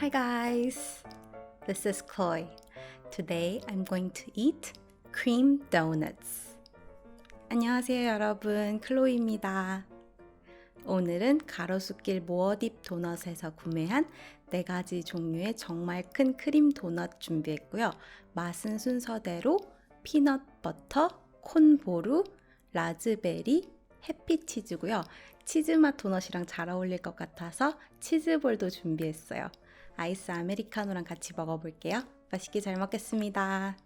Hi guys, this is Chloe. Today I'm going to eat cream donuts. 안녕하세요 여러분, 클로이입니다. 오늘은 가로수길 모어딥 도넛에서 구매한 네 가지 종류의 정말 큰 크림 도넛 준비했고요. 맛은 순서대로 피넛 버터, 콘보루, 라즈베리, 해피치즈고요. 치즈맛 도넛이랑 잘 어울릴 것 같아서 치즈볼도 준비했어요. 아이스 아메리카노랑 같이 먹어볼게요. 맛있게 잘 먹겠습니다.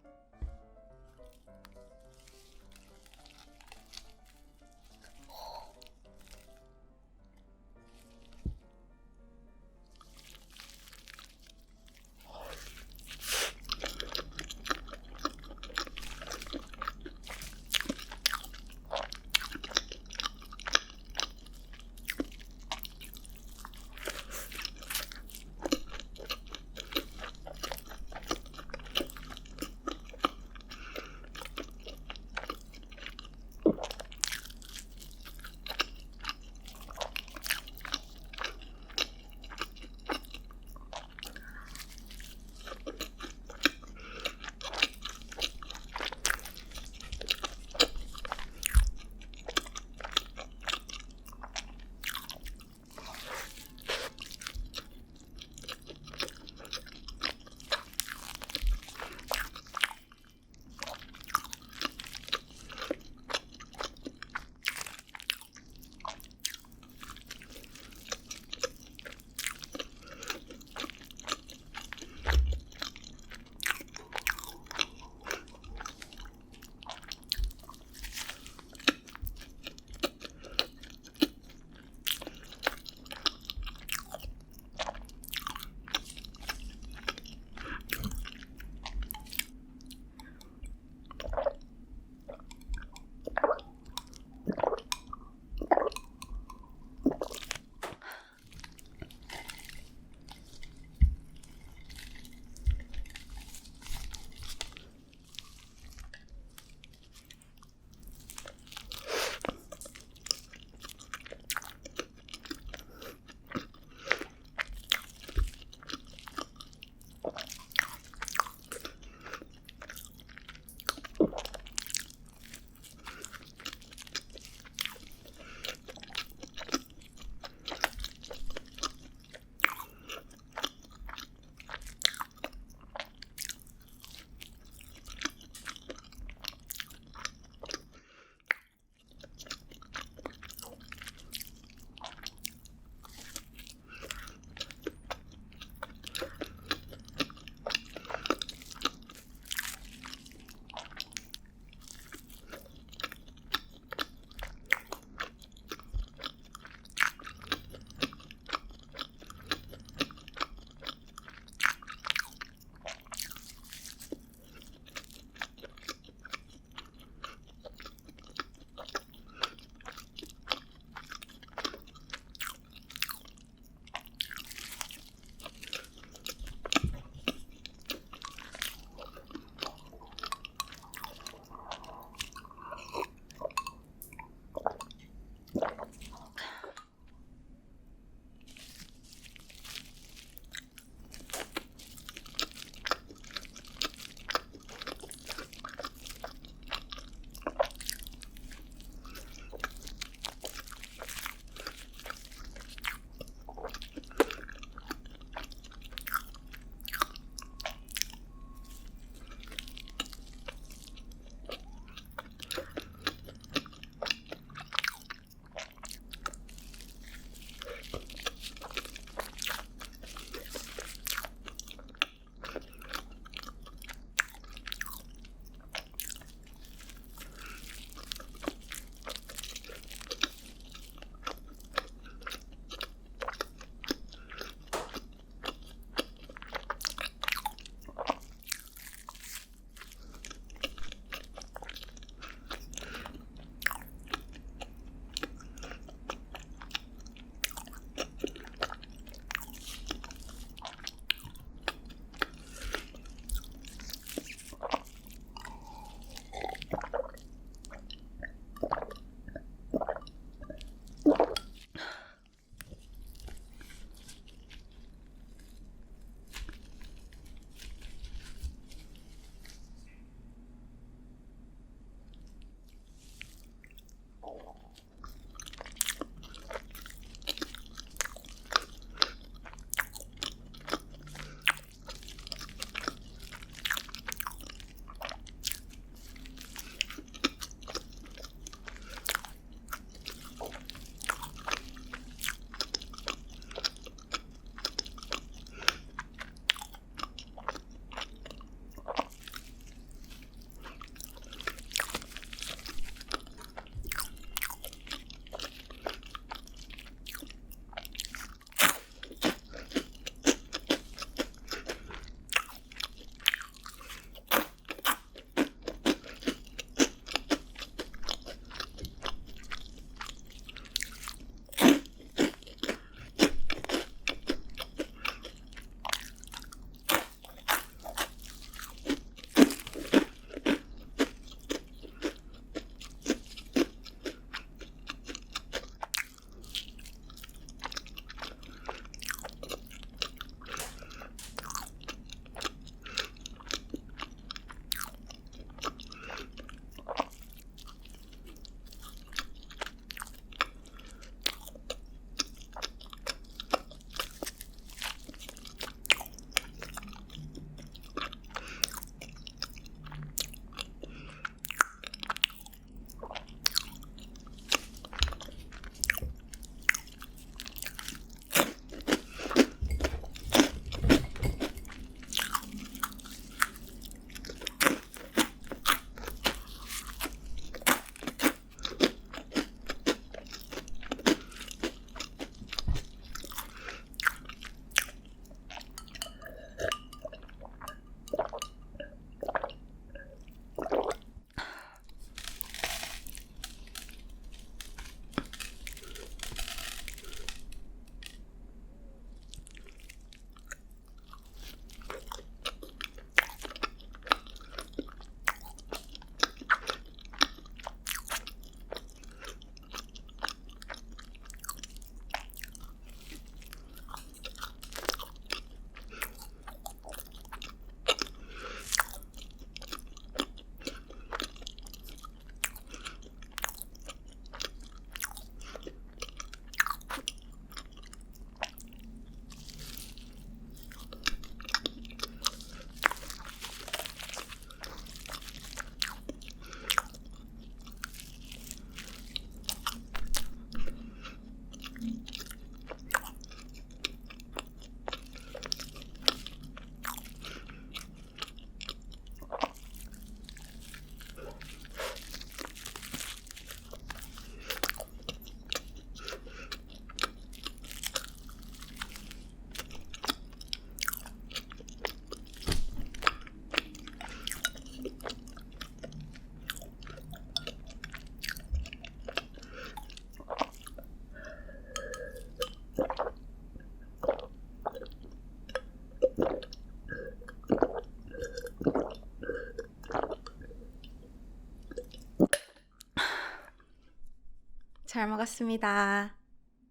잘 먹었습니다.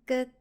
끝.